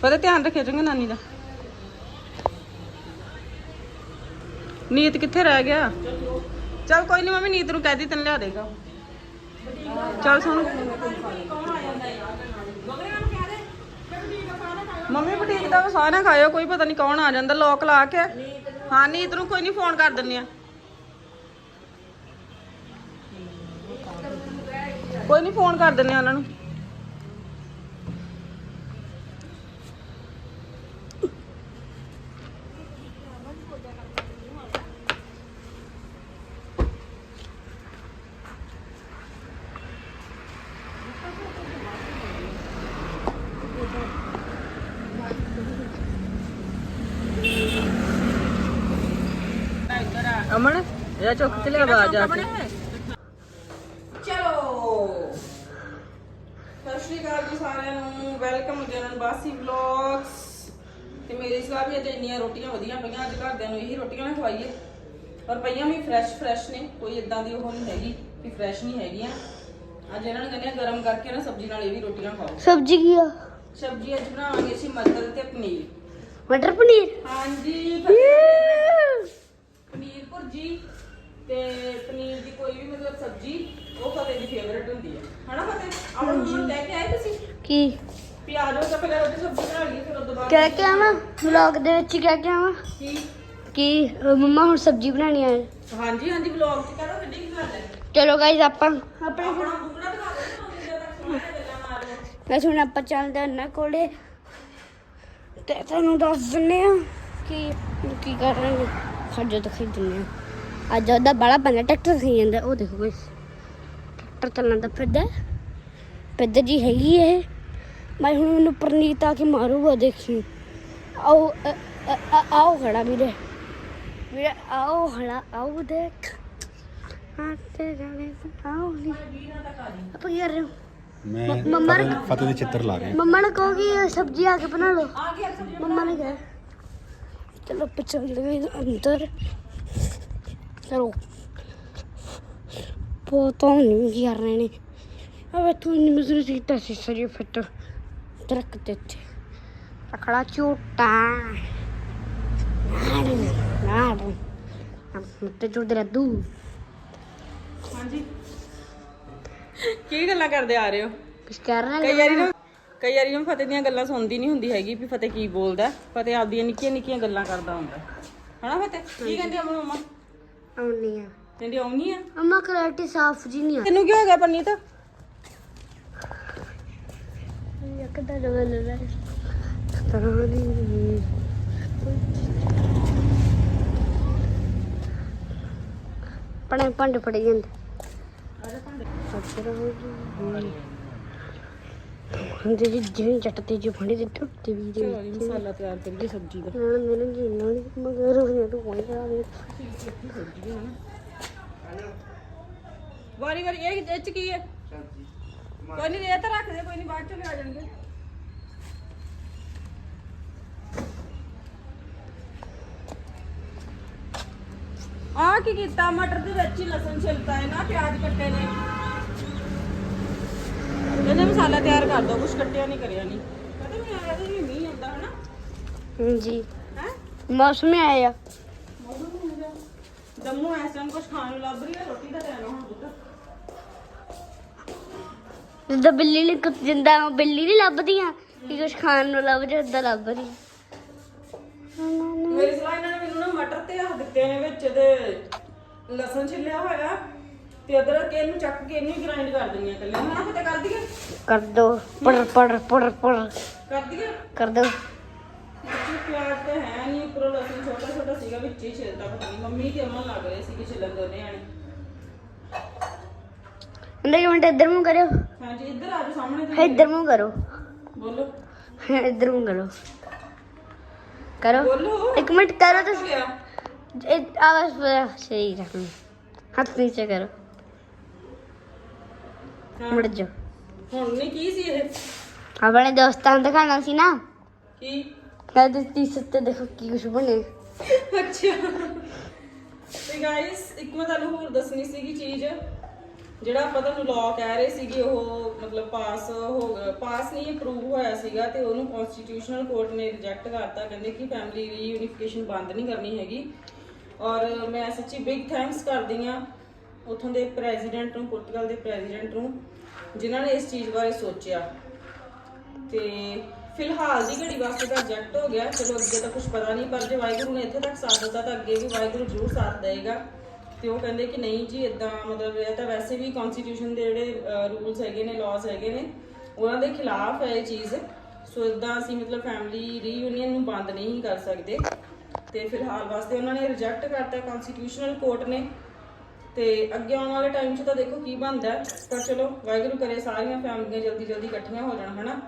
ਪਤਾ ਧਿਆਨ ਰੱਖਿਆ ਚੰਗਾ ਨਾਨੀ ਦਾ। ਨੀਤ ਕਿੱਥੇ ਰਹਿ ਗਿਆ? ਚਲ ਕੋਈ ਨਹੀਂ ਮੰਮੀ, ਨੀਤ ਨੂੰ ਕਹਿ ਦੀ, ਤੈਨੂੰ ਲਿਆ ਦੇਗਾ। ਚਲ ਸੁਣ ਮੰਮੀ, ਬੁਟੀਕ ਦਾ ਵਸਾ ਨਾ ਖਾਇਓ, ਕੋਈ ਪਤਾ ਨਹੀਂ ਕੌਣ ਆ ਜਾਂਦਾ ਲੋਕ ਲਾ ਕੇ। ਹਾਂ, ਨੀਤ ਨੂੰ ਕੋਈ ਨਹੀਂ ਫੋਨ ਕਰ ਦਿੰਨੇ ਆ। ਕੋਈ ਨਹੀਂ ਫੋਨ ਕਰ ਦਿੰਦੇ ਆ ਉਹਨਾਂ ਨੂੰ। ਅਮਨ ਇਹ ਚੁੱਕ ਤੇ ਲਿਆ ਆਵਾਜ਼ ਆ ਕੇ ਚਲੋ ਸਤਿ ਸ਼੍ਰੀ ਅਕਾਲ ਜੀ ਸਾਰਿਆਂ ਨੂੰ ਵੈਲਕਮ ਜਨਨ ਬਾਸੀ ਵਲੌਗਸ ਤੇ ਮੇਰੇ ਸਲਾਹ ਵੀ ਅੱਜ ਇੰਨੀਆਂ ਰੋਟੀਆਂ ਵਧੀਆ ਪਈਆਂ ਅੱਜ ਘਰਦਿਆਂ ਨੂੰ ਇਹੀ ਰੋਟੀਆਂ ਨਾ ਖਵਾਈਏ। ਪਰ ਪਈਆਂ ਵੀ ਫਰੈਸ਼ ਫਰੈਸ਼ ਨੇ ਕੋਈ ਇਦਾਂ ਦੀ ਉਹ ਨਹੀਂ ਹੈਗੀ ਕਿ ਫਰੈਸ਼ ਨਹੀਂ ਹੈਗੀਆਂ। ਅੱਜ ਇਹਨਾਂ ਨੂੰ ਕਹਿੰਦੇ ਆ ਗਰਮ ਕਰਕੇ ਨਾ ਸਬਜ਼ੀ ਨਾਲ ਇਹ ਵੀ ਰੋਟੀਆਂ ਖਾਓ। ਸਬਜ਼ੀ ਕੀ ਆ? ਸਬਜ਼ੀ ਅੱਜ ਬਣਾਵਾਂਗੇ ਅਸੀਂ ਮਟਰ ਤੇ ਪਨੀਰ। ਮਟਰ ਪਨੀਰ? ਹਾਂਜੀ। ਪਨੀਰ ਭੁਰਜੀ ਤੇ ਪਨੀਰ ਦੀ ਕੋਈ ਵੀ ਮਤਲਬ ਸਬਜ਼ੀ ਉਹ ਫਤਿਹ ਦੀ ਫੇਵਰਟ ਹੁੰਦੀ ਹੈ ਹਨਾ ਫਤਿਹ? ਆਪਣ ਨੂੰ ਲੈ ਕੇ ਆਏ ਤੁਸੀਂ? ਕੀ? ਪਿਆਜ਼ ਉਹ ਤਾਂ ਪਹਿਲਾਂ ਰੋਟੀ ਸਬਜ਼ੀ ਬਣਾ ਲਈ ਫਿਰ ਉਹ ਤੋਂ ਬਾਅਦ ਕਹਿ ਕੇ ਆਵਾਂ? ਵਲੌਗ ਦੇ ਵਿੱਚ ਕਹਿ ਕੇ ਆਵਾਂ? ਕੀ? ਕਿ? ਅ, ਮੰਮਾ ਹੁਣ ਸਬਜ਼ੀ ਬਣਾਣੀ ਆ। ਹਾਂਜੀ ਹਾਂਜੀ ਵਲੌਗ ਚ ਕਰੋ ਕਿੱਡੀ ਕੀ ਗੱਲ ਹੈ। ਚਲੋ ਗਾਇਜ਼ ਆਪਾਂ ਆਪਣਾ ਬੁਕੜਾ ਦਿਖਾ ਦੇ ਨਾ ਮੁੰਡੇ ਤੱਕ ਸੋਹਣੇ ਗੱਲਾਂ ਮਾਰ ਲਓ ਵੈਸੇ ਹੁਣ ਆਪਾਂ ਚੱਲਦੇ ਹਾਂ ਉਹਨਾਂ ਕੋਲੇ। ਤੇ ਤੁਹਾਨੂੰ ਦੱਸ ਦਿੰਨੇ ਆ ਕਿ ਕੀ ਕਰ ਰਹੇ ਨੇ ਸਾਡੇ ਦਿਖਾਈ ਦਿੰਨੇ ਆ ਅੱਜ ਉਹਦਾ ਬੜਾ ਬੰਦਾ ਟਰੈਕਟਰ ਖਈ ਜਾਂਦਾ ਉਹ ਦੇਖੋ ਗਾਇਸ ਟਰੈਕਟਰ ਚੱਲਦਾ ਫਿਰਦਾ ਪੈਦਾ ਜੀ ਹੈਗੀ ਇਹ। ਮੈਂ ਹੁਣ ਉਹਨੂੰ ਪਰਨੀਤ ਆ ਕੇ ਮਾਰੂਗਾ ਦੇਖੀ। ਆਓ ਆਓ ਖੜਾ ਵੀਰੇ। ਵੀਰੇ ਆਓ ਖੜਾ ਆਓ ਦੇਖ। ਹਾਂ ਤੇ ਜਾਣੇ ਆਓ ਨੀ ਆਪਾਂ ਕੀ ਕਰ ਰਹੇ ਹੋ ਮੈਂ ਮੰਮਾ ਨੇ- ਫਤਿਹ- ਦੇ ਚਿੱਤਰ ਲਾ ਰਿਹਾ। ਮੰਮਾ ਨੇ ਕਹੋ ਕਿ ਸਬਜ਼ੀ ਆ ਕੇ ਬਣਾ ਲਓ। ਆ ਗਿਆ ਸਬਜ਼ੀ ਮੰਮਾ ਨੇ ਕਿਹਾ। ਚਲੋ ਆਪਾਂ ਚੱਲ ਗਏ ਅੰਦਰ। ਚਲੋ। ਪਤਾ ਨਹੀਂ ਕੀ ਕਰ ਰਹੇ ਨੇ ਅਬੇ ਤੂੰ ਨਹੀਂ ਮਜ਼ਦੂਰੀ ਕੀਤਾ ਸੀ ਸਰੀ ਫਿੱਟ। ਦਰਖਤ ਤੇ ਇੱਥੇ ਅਖੜਾ ਝੂਟਾ। ਨਾੜ ਨਾੜ ਤੇ ਜੁੜ ਦੇ ਦੂ। ਹਾਂਜੀ। ਕੀ ਗੱਲਾਂ ਕਰਦੇ ਆ ਰਹੇ ਹੋ? ਕੁਛ ਕਰ ਰਹੇ ਕਈ ਵਾਰੀ ਨਾ ਕਈ ਵਾਰੀ ਨਾ ਫਤਿਹ ਦੀਆਂ ਗੱਲਾਂ ਸੁਣਦੀ ਨਹੀਂ ਹੁੰਦੀ ਹੈਗੀ ਵੀ ਫਤਿਹ ਕੀ ਬੋਲਦਾ ਫਤਿਹ ਆਪਦੀਆਂ ਨਿੱਕੀਆਂ ਨਿੱਕੀਆਂ ਗੱਲਾਂ ਕਰਦਾ ਹੁੰਦਾ ਹਨਾ ਫਤਿਹ? ਕੀ ਕਹਿੰਦੇ ਅਮਨ ਮਮਾ? ਆਉਣੀ ਆ। ਕਹਿੰਦੀ ਆਉਣੀ ਆ। ਅੰਮਾ ਕਰਾਟੀ ਸਾਫ਼ ਜੀ ਨਹੀਂ ਆ। ਤੈਨੂੰ ਕੀ ਹੋ ਗਿਆ ਪਰਨੀਤ ਯਕਦਾ ਡਬਲ ਲੈ ਤਰਾਨੀ ਪਣੇ ਪੰਡ ਪੜ ਜਾਂਦੇ। ਹੁੰਦੇ ਜੀ ਜਿਵੇਂ ਚੱਟਦੇ ਜੀ ਫੜੀ ਦੇ ਟੁੱਟਦੇ ਵੀ ਜੀ ਜੀ ਮਸਾਲਾ ਤਿਆਰ ਕਰੀਏ ਸਬਜ਼ੀ ਦਾ। ਨਾਲ ਮੈਨੂੰ ਜੀ ਨਾਲ ਮਗਰ ਹੋ ਗਿਆ ਤੂੰ ਕੋਈ ਦੇ ਵਾਰੀ ਵਾਰੀ ਇਹ ਇਹ ਚ ਕੀ ਹੈ? ਕੋਈ ਨਹੀਂ ਇਹ ਤਾਂ ਰੱਖ ਦੇ ਕੋਈ ਨਹੀਂ ਬਾਅਦ ਚ ਵੀ ਆ ਜਾਣਗੇ। ਆ ਕੀ ਕੀਤਾ? ਮਟਰ ਦੇ ਵਿੱਚ ਹੀ ਲਸਣ ਛਿਲਤਾ ਹੈ ਨਾ ਪਿਆਜ਼ ਕੱਟੇ ਨੇ। ਇਹਨੇ ਮਸਾਲਾ ਤਿਆਰ ਕਰ ਦੋ ਕੁਛ ਕੱਟਿਆ ਨਹੀਂ ਕਰਿਆ ਨਹੀਂ ਕਦੇ ਵੀ ਆਇਆ ਤੇ ਮੀਂਹ ਆਉਂਦਾ ਹਨਾ? ਜੀ ਹੈ? ਮੌਸਮ ਆਇਆ। ਦਮੂ ਕੁਛ ਖਾਣ ਨੂੰ ਲੱਭ ਰਹੀ ਹੈ ਰੋਟੀ ਦਾ ਟਾਈਮ ਹੁਣ। ਪੁੱਤ ਜਿੱਦਾਂ ਬਿੱਲੀ ਨੇ ਕੁੱਤ ਜਿੰਦਾ ਬਿੱਲੀ ਨਹੀਂ ਲੱਭਦੀਆਂ ਕਿ ਕੁਝ ਖਾਣ ਨੂੰ ਲੱਭ ਜਾ ਏਦਾਂ ਲੱਭ ਰਹੀ ਮੇਰੀ ਸਲਾਹ ਇਹਨਾਂ ਨੇ ਮੈਨੂੰ ਨਾ ਮਟਰ ਤੇ ਆ ਦਿੱਤੇ ਨੇ ਵਿੱਚ ਤੇ ਲਸਣ ਛਿੱਲਿਆ ਹੋਇਆ ਤੇ ਅਦਰਕ ਇਹਨੂੰ ਚੱਕ ਕੇ ਇਹਨੂੰ ਗ੍ਰਾਈਂਡ ਕਰ ਦਿੰਨੀ ਆ ਕੱਲੇ ਹਨਾ ਕਿਤੇ ਕਰ ਦਈਏ? ਕਰ ਦੋ। ਪੜ ਪੜ ਪੜ ਪੜ। ਕਰ ਦਈਏ? ਕਰ ਦੋ। ਵਿੱਚ ਪਿਆਜ਼ ਤੇ ਹੈ ਨਹੀਂ ਉੱਪਰੋਂ ਲਸਣ ਛੋਟਾ ਛੋਟਾ ਸੀਗਾ ਵਿੱਚ ਹੀ ਛਿਲਦਾ ਪਤਾ ਨਹੀਂ ਮੰਮੀ ਤੇ ਅਮਨ ਲੱਗ ਰਹੇ ਸੀ ਕਿ ਛਿੱਲਣ ਦੋਨੇ ਆਣੇ ਅੰਦਰ ਮਿੰਟ ਇੱਧਰ ਮੂੰਹ ਕਰਿਓ। ਹਾਂਜੀ ਇੱਧਰ ਆ ਜਾਓ ਸਾਹਮਣੇ ਹੈ ਤੇ ਇੱਧਰ ਮੂੰਹ ਕਰੋ। ਬੋਲੋ। ਹੈ ਇੱਧਰ ਮੂੰਹ ਕਰੋ। ਕਰੋ। ਬੋਲੋ। ਇੱਕ ਮਿੰਟ ਕਰੋ ਹੋ ਤੁਸੀਂ। ਗਿਆ? ਇਹ ਆਵਾਜ਼ ਪੂਰਾ ਸਹੀ ਰੱਖਣੀ। ਹੱਥ ਨੀਚੇ ਕਰੋ। ਹਾਂ। ਮੁੜ ਜਾ ਹੁਣ ਨਹੀਂ ਕੀ ਸੀ ਇਹ? ਆਪਣੇ ਦੋਸਤਾਂ ਨੂੰ ਦਿਖਾਣਾ ਸੀ ਨਾ। ਕੀ? ਕਹਿੰਦੇ ਤੀ ਸੱਤੇ ਦੇਖੋ ਕੀ ਕੁਛ ਬਣੇ ਅੱਛਾ। ਤੇ ਗਾਇਸ ਇੱਕ ਮੈਂ ਤੁਹਾਨੂੰ ਹੋਰ ਦੱਸਣੀ ਸੀਗੀ ਚੀਜ਼। ਜਿਹੜਾ ਆਪਾਂ ਤੁਹਾਨੂੰ ਲੌ ਕਹਿ ਰਹੇ ਸੀਗੇ, ਉਹ ਮਤਲਬ ਪਾਸ ਹੋ ਗਿਆ ਪਾਸ ਨਹੀਂ ਅਪਰੂਵ ਹੋਇਆ ਸੀਗਾ ਤੇ ਉਹਨੂੰ ਕਨਸਟੀਟਿਊਸ਼ਨਲ ਕੋਰਟ ਨੇ ਰਿਜੈਕਟ ਕਰਤਾ। ਕਹਿੰਦੇ ਕਿ ਫੈਮਿਲੀ ਰੀਯੂਨੀਫਿਕੇਸ਼ਨ ਬੰਦ ਨਹੀਂ ਕਰਨੀ ਹੈਗੀ। ਔਰ ਮੈਂ ਸੱਚੀ ਬਿਗ ਥੈਂਕਸ ਕਰਦੀ ਆ ਉਥੋਂ ਦੇ ਪ੍ਰੈਜ਼ੀਡੈਂਟ ਨੂੰ ਪੁਰਤਗਾਲ ਦੇ ਪ੍ਰੈਜ਼ੀਡੈਂਟ ਨੂੰ, ਜਿਨ੍ਹਾਂ ਨੇ ਇਸ ਚੀਜ਼ ਬਾਰੇ ਸੋਚਿਆ। ਤੇ ਫਿਲਹਾਲ ਦੀ ਘੜੀ ਵਾਸਤੇ ਤਾਂ ਰਿਜੈਕਟ ਹੋ ਗਿਆ। ਚਲੋ ਅੱਗੇ ਤਾਂ ਕੁਝ ਪਤਾ ਨਹੀਂ, ਪਰ ਜੇ ਵਾਹਿਗੁਰੂ ਨੇ ਇੱਥੇ ਤੱਕ ਸਾਥ ਦਿੱਤਾ ਤਾਂ ਅੱਗੇ ਵੀ ਵਾਹਿਗੁਰੂ ਜ਼ਰੂਰ ਸਾਥ ਦੇਵੇਗਾ। ਤੇ ਉਹ ਕਹਿੰਦੇ ਕਿ ਨਹੀਂ ਜੀ ਇਦਾਂ ਮਤਲਬ ਇਹ ਤਾਂ ਵੈਸੇ ਵੀ ਕਨਸਟੀਟਿਊਸ਼ਨ ਦੇ ਜਿਹੜੇ ਰੂਲਸ ਹੈਗੇ ਨੇ ਲਾਜ਼ ਹੈਗੇ ਨੇ, ਉਹਨਾਂ ਦੇ ਖਿਲਾਫ ਹੈ ਇਹ ਚੀਜ਼। ਸੋ ਇਦਾਂ ਅਸੀਂ ਮਤਲਬ ਫੈਮਿਲੀ ਰੀਯੂਨੀਅਨ ਨੂੰ ਬੰਦ ਨਹੀਂ ਕਰ ਸਕਦੇ। ਤੇ ਫਿਲਹਾਲ ਵਾਸਤੇ ਉਹਨਾਂ ਨੇ ਰਿਜੈਕਟ ਕਰਤਾ ਕਨਸਟੀਟਿਊਸ਼ਨਲ ਕੋਰਟ ਨੇ। ਤੇ ਅੱਗੇ ਆਉਣ ਵਾਲੇ ਟਾਈਮ 'ਚ ਤਾਂ ਦੇਖੋ ਕੀ ਬਣਦਾ ਹੈ। ਪਰ ਚਲੋ, ਵਾਹਿਗੁਰੂ ਕਰੇ ਸਾਰੀਆਂ ਫੈਮਲੀਆਂ ਜਲਦੀ ਜਲਦੀ ਇਕੱਠੀਆਂ ਹੋ ਜਾਣ, ਹਨਾ?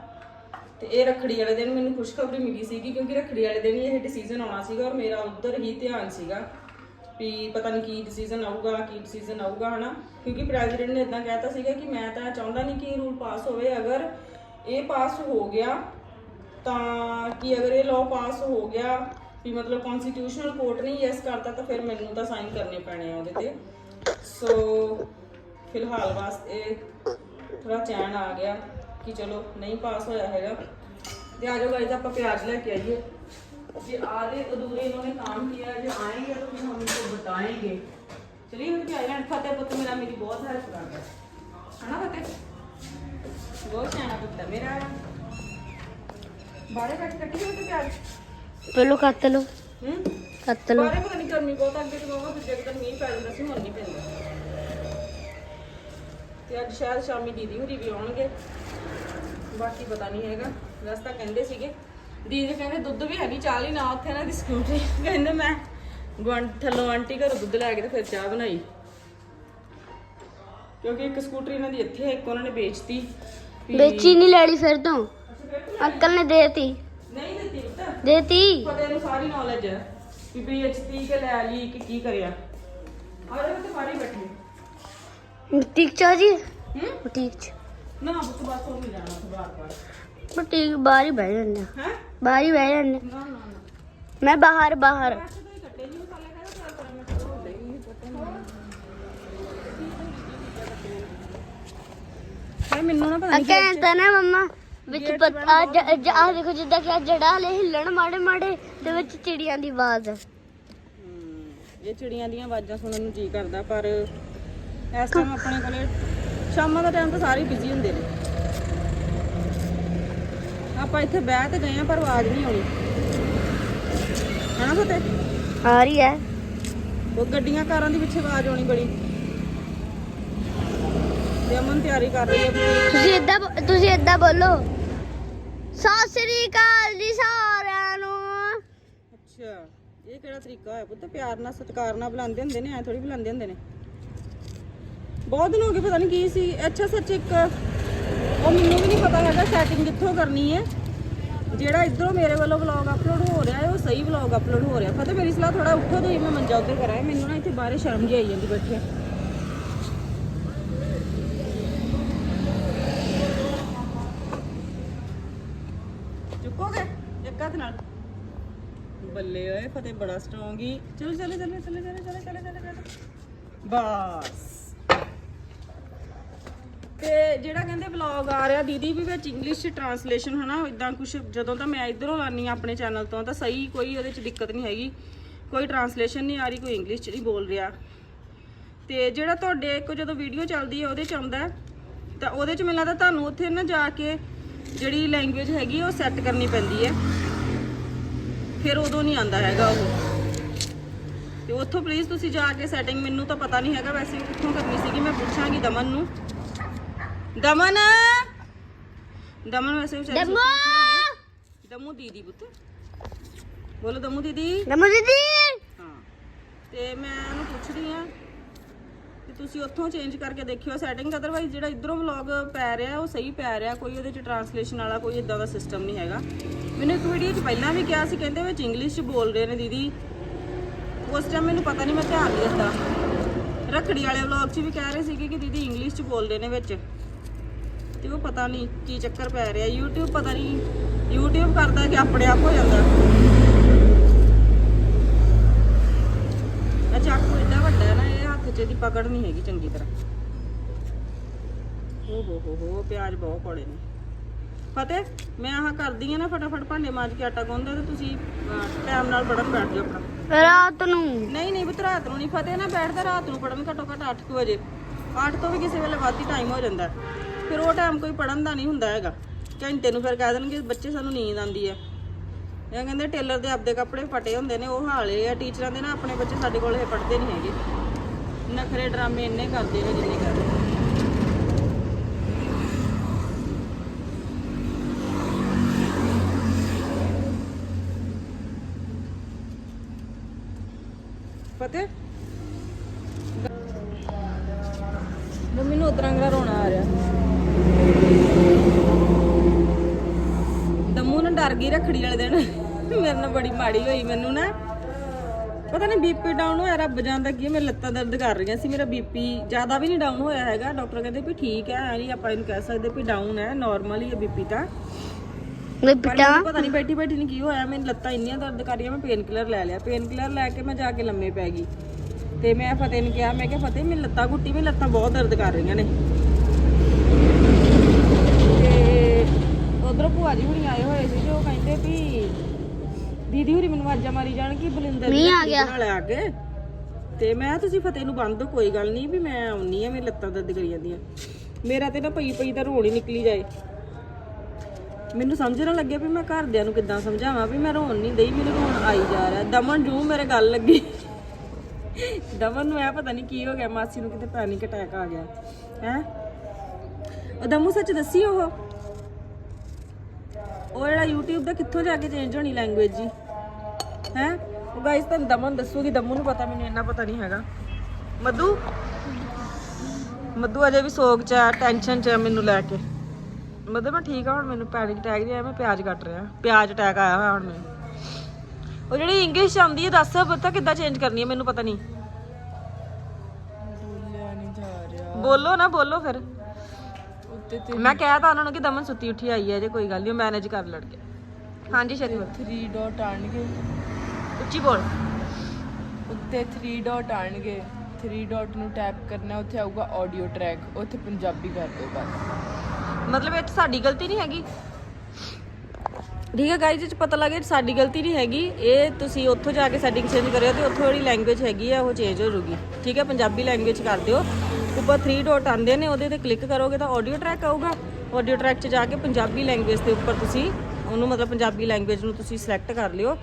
ਤੇ ਇਹ ਰੱਖੜੀ ਵਾਲੇ ਦਿਨ ਮੈਨੂੰ ਖੁਸ਼ਖਬਰੀ ਮਿਲੀ ਸੀਗੀ, ਕਿਉਂਕਿ ਰੱਖੜੀ ਵਾਲੇ ਦਿਨ ਹੀ ਇਹ ਡਿਸੀਜਨ ਆਉਣਾ ਸੀਗਾ ਔਰ ਮੇਰਾ ਉਧਰ ਹੀ ਧਿਆਨ ਸੀਗਾ। ਵੀ ਪਤਾ ਨਹੀਂ ਕੀ ਡਿਸੀਜਨ ਆਊਗਾ, ਕੀ ਡਿਸੀਜਨ ਆਊਗਾ, ਹਨਾ? ਕਿਉਂਕਿ ਪ੍ਰੈਜ਼ੀਡੈਂਟ ਨੇ ਇਦਾਂ ਕਹਿਤਾ ਸੀਗਾ ਕਿ ਮੈਂ ਤਾਂ ਚਾਹੁੰਦਾ ਨਹੀਂ ਕਿ ਇਹ ਰੂਲ ਪਾਸ ਹੋਵੇ, ਅਗਰ ਇਹ ਪਾਸ ਹੋ ਗਿਆ, ਤਾਂ ਕਿ ਅਗਰ ਇਹ ਲਾਅ ਪਾਸ ਹੋ ਗਿਆ, ਵੀ ਮਤਲਬ ਕਨਸਟੀਟਿਊਸ਼ਨਲ ਕੋਰਟ ਨੇ ਯੈਸ ਕਰਤਾ, ਤਾਂ ਫਿਰ ਮੈਨੂੰ ਤਾਂ ਸਾਈਨ ਕਰਨੇ ਪੈਣੇ ਆ ਉਹਦੇ ਤੇ। ਸੋ ਫਿਲਹਾਲ ਵਾਸਤੇ ਥੋੜਾ ਚੈਨ ਆ ਗਿਆ ਕਿ ਚਲੋ ਨਹੀਂ ਪਾਸ ਹੋਇਆ ਹੈਗਾ। ਤੇ ਆ ਜਾਓ ਗਾਇਜ਼ ਆਪਾਂ ਪਿਆਜ਼ ਲੈ ਕੇ ਆਈਏ। ਜੇ ਆਦੇ ਅਧੂਰੇ ਇਹਨਾਂ ਨੇ ਕੰਮ ਕੀਤਾ, ਜੇ ਚਲੀਏ ਚਲੀਏ ਮੇਰੇ ਭਾਈ ਰਹਿਣ ਫਤਿਹ ਪੁੱਤ ਮੇਰਾ ਮੇਰੀ ਬਹੁਤ ਹੈਲਪ ਕਰਦਾ ਹਨਾ ਫਤਿਹ? ਬਹੁਤ ਸਿਆਣਾ ਪੁੱਤ ਮੇਰਾ। ਬਾਰੇ ਕੱਟ ਕੱਟੀ ਹੋਈ ਤੇ ਪਿਆਜ਼ ਪਹਿਲੋ ਕੱਟ ਲਓ। ਹੂੰ? ਕੱਟ ਲਓ। ਬਾਰੇ ਪਤਾ ਨਹੀਂ ਗਰਮੀ ਬਹੁਤ ਅੱਗੇ ਤੇ ਬਾਬਾ ਦੂਜੇ ਕਿਤੇ ਮੀਂਹ ਪੈ ਜਾਂਦਾ ਸੀ ਹੁਣ ਨਹੀਂ ਪੈਂਦਾ। ਤੇ ਅੱਜ ਸ਼ਾਇਦ ਸ਼ਾਮੀ ਦੀਦੀ ਹੁਰੀ ਵੀ ਆਉਣਗੇ। ਬਾਕੀ ਪਤਾ ਨਹੀਂ ਹੈਗਾ। ਵੈਸੇ ਕਹਿੰਦੇ ਸੀਗੇ ਦੀਦੀ ਕਹਿੰਦੇ ਦੁੱਧ ਵੀ ਹੈ ਨਹੀਂ ਚਾਹ ਲਈ ਨਾ ਉੱਥੇ ਇਹਨਾਂ ਦੀ ਸਕੂਟਰੀ ਕਹਿੰਦੇ ਮੈਂ ਗੁਆਂਢ ਥੱਲੋਂ ਆਂਟੀ ਘਰੋਂ ਦੁੱਧ ਲੈ ਕੇ ਤੇ ਫਿਰ ਚਾਹ ਬਣਾਈ। ਕਿਉਂਕਿ ਇੱਕ ਸਕੂਟਰੀ ਇਹਨਾਂ ਦੀ ਇੱਥੇ ਹੈ ਇੱਕ ਉਹਨਾਂ ਨੇ ਵੇਚਤੀ। ਵੀ- ਵੇਚੀ ਨਹੀਂ ਲੈਣੀ ਫਿਰ ਤੋਂ। ਅੰਕਲ ਨੇ ਦੇਤੀ। ਨਹੀਂ ਦਿੱਤੀ ਪੁੱਤ। ਦੇਤੀ? ਪਤਾ ਨੂੰ ਸਾਰੀ ਨੌਲੇਜ ਹੈ ਕਿ ਪੀਐਚਡੀ ਕੇ ਲੈ ਲਈ ਕਿ ਕੀ ਕਰਿਆ। ਆ ਰਹੇ ਤੇ ਮਾਰੀ ਬੈਠੇ। ਬੁਟੀਕ ਚ ਜੀ? ਹੂੰ? ਚ। ਨਾ ਬੁੱਤ ਬਸ ਹੋ ਨਹੀਂ ਜਾਣਾ ਬਾਰ ਬਾਰ ਬੁਟੀਕ ਬਾਹਰ ਹੀ ਬਹਿ ਜਾਂਦੇ। ਹੈ? ਬਾਹਰ ਹੀ ਬਹਿ ਜਾਂਦੇ ਨਾ ਨਾ ਨਾ। ਮੈਂ ਬਾਹਰ ਬਾਹਰ ਤਾਂ ਹੀ ਕੱਟੇ ਜੀ ਮਸਾਲੇ ਕਹਿੰਦਾ ਚਾਰ ਕਰਾਂ ਮੈਂ ਤਾਂ ਹੁੰਦੇ ਹੀ ਨਹੀਂ ਪਤਾ ਨਹੀਂ ਮੈਨੂੰ ਨਾ ਪਤਾ ਆ ਕਹਿੰਦਾ ਨਾ ਮੰਮਾ ਵਿੱਚ ਪਤਾ ਆ ਦੇਖੋ ਜਿੱਦਾਂ ਕਿ ਆ ਜੜਾ ਹਲੇ ਹਿੱਲਣ ਮਾੜੇ ਮਾੜੇ ਤੇ ਵਿੱਚ ਚਿੜੀਆਂ ਦੀ ਆਵਾਜ਼। ਹਮ, ਇਹ ਚਿੜੀਆਂ ਦੀਆਂ ਆਵਾਜ਼ਾਂ ਸੁਣਨ ਨੂੰ ਜੀ ਕਰਦਾ ਪਰ ਇਸ ਟਾਈਮ ਆਪਣੇ ਕੋਲੇ ਸ਼ਾਮਾਂ ਦਾ ਟਾਈਮ ਤਾਂ ਸਾਰੇ ਬਿਜ਼ੀ ਹੁੰਦੇ ਨੇ। ਆਪਾਂ ਇੱਥੇ ਬਹਿ ਤੇ ਗਏ ਆ ਪਰ ਆਵਾਜ਼ ਨਹੀਂ ਆਉਣੀ। ਹਨਾ ਫਤਿਹ? ਆ ਰਹੀ ਹੈ। ਉਹ ਗੱਡੀਆਂ ਕਾਰਾਂ ਦੀ ਪਿੱਛੇ ਆਵਾਜ਼ ਆਉਣੀ ਬੜੀ। ਅਮਨ ਤਿਆਰੀ ਕਰ ਰਹੀ ਹੈ ਵੀ ਤੁਸੀਂ ਏਦਾਂ ਬੋਲੋ। ਸਤਿ ਸ੍ਰੀ ਅਕਾਲ ਜੀ ਸਾਰਿਆਂ ਨੂੰ। ਅੱਛਾ ਇਹ ਕਿਹੜਾ ਤਰੀਕਾ ਹੈ ਪੁੱਤ? ਪਿਆਰ ਨਾਲ ਸਤਿਕਾਰ ਨਾਲ ਬੁਲਾਉਂਦੇ ਹੁੰਦੇ ਨੇ ਐ ਥੋੜੀ ਬੁਲਾਉਂਦੇ ਹੁੰਦੇ ਨੇ। ਬਹੁਤ ਦਿਨ ਹੋ ਗਏ ਪਤਾ ਨਹੀਂ ਕੀ ਸੀ। ਅੱਛਾ ਸੱਚ ਇੱਕ ਉਹ ਮੈਨੂੰ ਵੀ ਨਹੀਂ ਪਤਾ ਹੈਗਾ ਸੈਟਿੰਗ ਕਿੱਥੋਂ ਕਰਨੀ ਹੈ। ਜਿਹੜਾ ਇਧਰੋਂ ਮੇਰੇ ਵੱਲੋਂ ਵਲੌਗ ਅਪਲੋਡ ਹੋ ਰਿਹਾ ਹੈ ਉਹ ਸਹੀ ਵਲੌਗ ਅਪਲੋਡ ਹੋ ਰਿਹਾ। ਫਤਿਹ ਮੇਰੀ ਸਲਾਹ ਥੋੜਾ ਉੱਠੋ ਤੇ ਮੈਂ ਮੰਜਾ ਉੱਧਰ ਕਰਾਂ। ਮੈਨੂੰ ਨਾ ਇੱਥੇ ਬਾਹਰ ਸ਼ਰਮ ਜਿਹੀ ਆਈ ਜਾਂਦੀ ਬੈਠਿਆ ਚੁੱਕੋਗੇ ਇੱਕ ਹੱਥ ਨਾਲ ਬੱਲੇ ਓਏ ਫਤਿਹ, ਬੜਾ ਸਟਰੋਂਗ ਹੀ। ਚਲੋ, ਚਲੇ ਚਲੇ ਚਲੇ ਚਲੇ ਚਲੇ ਚਲੇ ਚਲੇ ਚਲੇ। ਬਸ। ਤੇ ਜਿਹੜਾ ਕਹਿੰਦੇ ਵਲੌਗ ਆ ਰਿਹਾ, ਦੀਦੀ ਵੀ ਵਿੱਚ ਇੰਗਲਿਸ਼ ਚ ਟਰਾਂਸਲੇਸ਼ਨ ਹਨਾ ਇਦਾਂ ਕੁਝ ਜਦੋਂ ਤਾਂ ਮੈਂ ਇਧਰੋਂ ਲਾਨੀ ਆ ਆਪਣੇ ਚੈਨਲ ਤੋਂ, ਤਾਂ ਸਹੀ ਕੋਈ ਉਹਦੇ ਚ ਦਿੱਕਤ ਨਹੀਂ ਹੈਗੀ। ਕੋਈ ਟਰਾਂਸਲੇਸ਼ਨ ਨਹੀਂ ਆ ਰਹੀ, ਕੋਈ ਇੰਗਲਿਸ਼ ਚ ਨਹੀਂ ਬੋਲ ਰਿਹਾ। ਤੇ ਜਿਹੜਾ ਤੁਹਾਡੇ ਕੋ ਜਦੋਂ ਵੀਡੀਓ ਚੱਲਦੀ ਹੈ, ਉਹਦੇ ਚ ਆਉਂਦਾ ਤਾਂ ਉਹਦੇ ਚ ਮੈਨੂੰ ਲੱਗਦਾ ਤੁਹਾਨੂੰ ਉੱਥੇ ਨਾ ਜਾ ਕੇ ਜਿਹੜੀ ਲੈਂਗੁਏਜ ਹੈਗੀ, ਉਹ ਸੈੱਟ ਕਰਨੀ ਪੈਂਦੀ ਹੈ। ਫਿਰ ਉਦੋਂ ਨਹੀਂ ਆਂਦਾ ਹੈਗਾ ਉਹ। ਤੇ ਉੱਥੋਂ ਪਲੀਜ਼ ਤੁਸੀਂ ਜਾ ਕੇ ਸੈਟਿੰਗ ਮੈਨੂੰ ਤਾਂ ਪਤਾ ਨਹੀਂ ਹੈਗਾ ਵੈਸੇ ਕਿੱਥੋਂ ਕਰਨੀ ਸੀਗੀ ਮੈਂ ਪੁੱਛਾਂਗੀ ਦਮਨ ਨੂੰ। ਦਮਨ! ਦਮਨ ਵੈਸੇ ਵਿਚਾਰੀ ਦਮੂ! ਦੀਦੀ ਪੁੱਤ। ਬੋਲੋ ਦਮੂ ਦੀਦੀ। ਨਮੋ ਦੀਦੀ! ਹਾਂ। ਤੇ ਮੈਂ ਉਹਨੂੰ ਪੁੱਛਦੀ ਆ ਕਿ ਤੁਸੀਂ ਉੱਥੋਂ ਚੇਂਜ ਕਰਕੇ ਦੇਖਿਓ ਸੈਟਿੰਗ ਅਦਰਵਾਈਜ਼ ਜਿਹੜਾ ਇਧਰੋਂ ਵਲੌਗ ਪੈ ਰਿਹਾ ਉਹ ਸਹੀ ਪੈ ਰਿਹਾ ਕੋਈ ਉਹਦੇ ਚ ਟਰਾਂਸਲੇਸ਼ਨ ਵਾਲਾ ਕੋਈ ਇਦਾਂ ਦਾ ਸਿਸਟਮ ਨਹੀਂ ਹੈਗਾ। ਮੈਨੂੰ ਇੱਕ ਵੀਡੀਓ 'ਚ ਪਹਿਲਾਂ ਵੀ ਕਿਹਾ ਸੀ, ਕਹਿੰਦੇ ਵਿੱਚ ਇੰਗਲਿਸ਼ 'ਚ ਬੋਲ ਰਹੇ ਨੇ ਦੀਦੀ। ਉਸ ਟਾਈਮ ਮੈਨੂੰ ਪਤਾ ਨਹੀਂ ਮੈਂ ਧਿਆਨ ਨਹੀਂ ਦਿੱਤਾ। ਰੱਖੜੀ ਵਾਲੇ ਵਲੌਗ 'ਚ ਵੀ ਕਹਿ ਰਹੇ ਸੀਗੇ ਕਿ ਦੀਦੀ ਇੰਗਲਿਸ਼ 'ਚ ਬੋਲਦੇ ਨੇ ਵਿੱਚ। ਤੇ ਉਹ ਪਤਾ ਨਹੀਂ ਕੀ ਚੱਕਰ ਪੈ ਰਿਹਾ। YouTube ਪਤਾ ਨਹੀਂ YouTube ਕਰਦਾ ਕਿ ਆਪਣੇ ਆਪ ਹੋ ਜਾਂਦਾ। ਅੱਛਾ ਚਾਕੂ ਏਡਾ ਵੱਡਾ ਨਾ, ਇਹ ਹੱਥ 'ਚ ਇਹਦੀ ਪਕੜ ਨਹੀਂ ਹੈਗੀ ਚੰਗੀ ਤਰ੍ਹਾਂ। ਓ ਹੋ ਹੋ ਹੋ, ਪਿਆਜ਼ ਬਹੁਤ ਕੌੜੇ ਨੇ। ਫਤਿਹ ਮੈਂ ਆਹ ਕਰਦੀ ਆ ਨਾ ਫਟਾਫਟ ਭਾਂਡੇ ਮਾਂਜ ਕੇ ਆਟਾ ਗੁੰਨਦੇ ਤੇ ਤੁਸੀਂ ਟਾਈਮ ਨਾਲ ਪੜਨ ਬੈਠ ਜਾਓ ਆਪਣਾ। ਰਾਤ ਨੂੰ। ਨਹੀਂ ਨਹੀਂ ਪੁੱਤ ਰਾਤ ਨੂੰ ਨਹੀਂ ਫਤਿਹ ਨਾ ਬੈਠਦਾ ਰਾਤ ਨੂੰ ਪੜਨ ਘੱਟੋ ਘੱਟ 8 ਵਜੇ। 8 ਤੋਂ ਵੀ ਕਿਸੇ ਵੇਲੇ ਵੱਧ ਹੀ ਟਾਈਮ ਹੋ ਜਾਂਦਾ। ਫਿਰ ਉਹ ਟਾਈਮ ਕੋਈ ਪੜਨ ਦਾ ਨਹੀਂ ਹੁੰਦਾ ਹੈਗਾ। ਘੰਟੇ ਨੂੰ ਫਿਰ ਕਹਿ ਦੇਣਗੇ ਬੱਚੇ ਸਾਨੂੰ ਨੀਂਦ ਆਉਂਦੀ ਹੈ ਇਹ ਕਹਿੰਦੇ ਟੇਲਰ ਦੇ ਆਪਦੇ ਕੱਪੜੇ ਫਟੇ ਹੁੰਦੇ ਨੇ ਉਹ ਹਾਲੇ ਆ। ਟੀਚਰਾਂ ਦੇ ਨਾ ਆਪਣੇ ਬੱਚੇ ਸਾਡੇ ਕੋਲ ਇਹ ਪੜਦੇ ਨਹੀਂ ਹੈਗੇ। ਨਖਰੇ ਡਰਾਮੇ ਇੰਨੇ ਕਰਦੇ ਨੇ ਜਿੰਨੇ ਕਰਦੇ ਪਤਾ ਮੰਮੀ ਨੂੰ ਉਤਰਾਂ ਕਰਾ ਰੋਣਾ ਆ ਰਿਹਾ ਗਈ ਰਖੜੀ ਵਾਲੇ ਦਿਨ। ਮੇਰੇ ਨਾਲ ਬੜੀ ਮਾੜੀ ਹੋਈ ਮੈਨੂੰ ਨਾ। ਪਤਾ ਨਹੀਂ ਬੀਪੀ ਡਾਊਨ ਹੋਇਆ ਰੱਬ ਜਾਣਦਾ ਕੀ ਹੈ, ਮੇਰੀ ਲੱਤਾਂ ਦਰਦ ਕਰ ਰਹੀਆਂ ਸੀ ਮੇਰਾ ਬੀਪੀ ਜ਼ਿਆਦਾ ਵੀ ਨਹੀਂ ਡਾਊਨ ਹੋਇਆ ਹੈਗਾ। ਡਾਕਟਰ ਕਹਿੰਦੇ ਵੀ ਠੀਕ ਹੈ ਨਹੀਂ ਆਪਾਂ ਇਹਨੂੰ ਕਹਿ ਸਕਦੇ ਵੀ ਡਾਊਨ ਹੈ ਨਾਰਮਲ ਹੀ ਹੈ ਬੀਪੀ ਤਾਂ। ਮੈਂ ਮੈਨੂੰ ਪਤਾ ਨਹੀਂ ਬੈਠੀ ਬੈਠੀ ਨਹੀਂ ਕੀ ਹੋਇਆ ਮੇਰੀ ਲੱਤਾਂ ਇੰਨੀਆਂ ਦਰਦ ਕਰ ਰਹੀਆਂ ਮੈਂ ਪੇਨ ਕਿਲਰ ਲੈ ਲਿਆ। ਪੇਨ ਕਿਲਰ ਲੈ ਕੇ ਮੈਂ ਜਾ ਕੇ ਲੰਮੇ ਪੈ ਗਈ। ਤੇ ਮੈਂ ਫਤਿਹ ਨੂੰ ਕਿਹਾ ਮੈਂ ਕਿਹਾ ਫਤਿਹ ਮੇਰੀ ਲੱਤਾਂ ਘੁੱਟੀ ਮੇਰੀ ਲੱਤਾਂ ਬਹੁਤ ਦਰਦ ਕਰ ਰਹੀਆਂ ਨੇ ਤੇ ਉਧਰੋਂ ਭੂਆ ਜੀ ਹੁਣੀ ਆਏ ਹੋਏ ਸੀ ਤੇ ਉਹ ਕਹਿੰਦੇ ਵੀ ਦੀਦੀ ਹੁਰੀ ਮੈਨੂੰ ਆਵਾਜ਼ਾਂ ਮਾਰੀ ਜਾਣ ਕਿ ਬਲਿੰਦਰ ਮੀਂਹ ਆ ਗਿਆ। ਨਾਲ ਆ ਕੇ। ਤੇ ਮੈਂ ਕਿਹਾ ਤੁਸੀਂ ਫਤਿਹ ਨੂੰ ਬੰਦ ਕੋਈ ਗੱਲ ਨਹੀਂ ਵੀ ਮੈਂ ਆਉਣੀ ਆ ਮੇਰੀ ਲੱਤਾਂ ਦਰਦ ਕਰੀ ਜਾਂਦੀਆਂ। ਮੇਰਾ ਤੇ ਨਾ ਪਈ ਪਈ ਤਾਂ ਰੋਣ ਹੀ ਨਿਕਲੀ ਜਾਏ। ਮੈਨੂੰ ਸਮਝ ਨਾ ਲੱਗਿਆ ਵੀ ਮੈਂ ਘਰਦਿਆਂ ਨੂੰ ਕਿੱਦਾਂ ਸਮਝਾਵਾਂ ਵੀ ਮੈਂ ਰੋਣ ਨਹੀਂ ਦਈ ਮੈਨੂੰ ਰੋਣ ਆਈ ਜਾ ਰਿਹਾ। ਦਮਨ ਜੂ ਮੇਰੇ ਗੱਲ ਲੱਗੀ। ਦਮਨ ਨੂੰ ਇਹ ਪਤਾ ਨਹੀਂ ਕੀ ਹੋ ਗਿਆ ਮਾਸੀ ਨੂੰ ਕਿਤੇ ਪੈਨਿਕ ਅਟੈਕ ਆ ਗਿਆ। ਹੈ? ਉਹ ਦਮੂ ਸੱਚ ਦੱਸੀ ਉਹ? ਉਹ ਜਿਹੜਾ YouTube ਦਾ ਕਿੱਥੋਂ ਜਾ ਕੇ ਚੇਂਜ ਹੋਣੀ ਲੈਂਗੁਏਜ ਜੀ? ਹੈ? ਉਹ ਗਾਇਸ ਤੁਹਾਨੂੰ ਦਮਨ ਦੱਸੂਗੀ ਦਮੂ ਨੂੰ ਪਤਾ ਮੈਨੂੰ ਇੰਨਾ ਪਤਾ ਨਹੀਂ ਹੈਗਾ। ਮਧੂ? ਮਧੂ ਅਜੇ ਵੀ ਸੋਗ ਚ ਆ ਟੈਨਸ਼ਨ ਚ ਆ ਮੈਨੂੰ ਲੈ ਕੇ। ਮਤਲਬ ਮੈਂ ਠੀਕ ਆ ਹੁਣ ਮੈਨੂੰ ਪੈਨਿਕ ਅਟੈਕ ਜਿਹਾ ਮੈਂ ਪਿਆਜ਼ ਕੱਟ ਰਿਹਾ। ਪਿਆਜ਼ ਅਟੈਕ ਆਇਆ ਹੋਇਆ ਹੁਣ ਮੈਨੂੰ। ਉਹ ਜਿਹੜੀ ਇੰਗਲਿਸ਼ ਆਉਂਦੀ ਹੈ ਦੱਸ ਪਤਾ ਕਿੱਦਾਂ ਚੇਂਜ ਕਰਨੀ ਹੈ ਮੈਨੂੰ ਪਤਾ ਨਹੀਂ। ਬੋਲਿਆ ਨਹੀਂ ਜਾ ਰਿਹਾ। ਬੋਲੋ ਨਾ ਬੋਲੋ ਫਿਰ। ਤੇ ਮੈਂ ਕਹਿ ਤਾ ਉਹਨਾਂ ਨੂੰ ਕਿ ਦਮਨ ਸੁੱਤੀ ਉੱਠੀ ਆਈ ਹੈ ਜੇ ਕੋਈ ਗੱਲ ਨਹੀਂ ਮੈਨੇਜ ਕਰ ਲੜਕੇ। ਹਾਂਜੀ ਛੇਤੀ ਬੋਲ 3 ਡਾਟ ਆਣਗੇ। ਉੱਚੀ ਬੋਲ। ਉੱਤੇ 3 ਡਾਟ ਆਣਗੇ। 3 ਡਾਟ ਨੂੰ ਟੈਪ ਕਰਨਾ ਉੱਥੇ ਆਊਗਾ ਆਡੀਓ ਟਰੈਕ ਉੱਥੇ ਪੰਜਾਬੀ ਕਰ ਦਿਓ ਬਸ। ਮਤਲਬ ਇਹ 'ਚ ਸਾਡੀ ਗਲਤੀ ਨਹੀਂ ਹੈਗੀ? ਠੀਕ ਹੈ ਗਾਈਜ਼ ਇਹ ਪਤਾ ਲੱਗੇ ਸਾਡੀ ਗਲਤੀ ਨਹੀਂ ਹੈਗੀ। ਇਹ ਤੁਸੀਂ ਉੱਥੋਂ ਜਾ ਕੇ ਸੈਟਿੰਗ ਚੇਂਜ ਕਰਿਓ ਤੇ ਉੱਥੋਂ ਜਿਹੜੀ ਲੈਂਗੁਏਜ ਹੈਗੀ ਆ ਉਹ ਚੇਂਜ ਹੋ ਜੂਗੀ। ਠੀਕ ਹੈ ਪੰਜਾਬੀ ਲੈਂਗੁਏਜ ਕਰ ਦਿਓ। ਉੱਪਰ 3 ਡਾਟ ਆਉਂਦੇ ਨੇ, ਉਹਦੇ ਤੇ ਕਲਿੱਕ ਕਰੋਗੇ ਤਾਂ ਆਡੀਓ ਟਰੈਕ ਆਊਗਾ। ਆਡੀਓ ਟਰੈਕ 'ਚ ਜਾ ਕੇ ਪੰਜਾਬੀ ਲੈਂਗੁਏਜ ਦੇ ਉੱਪਰ ਤੁਸੀਂ ਉਹਨੂੰ ਮਤਲਬ ਪੰਜਾਬੀ ਲੈਂਗੁਏਜ ਨੂੰ ਤੁਸੀਂ ਸਿਲੈਕਟ ਕਰ ਲਿਓ।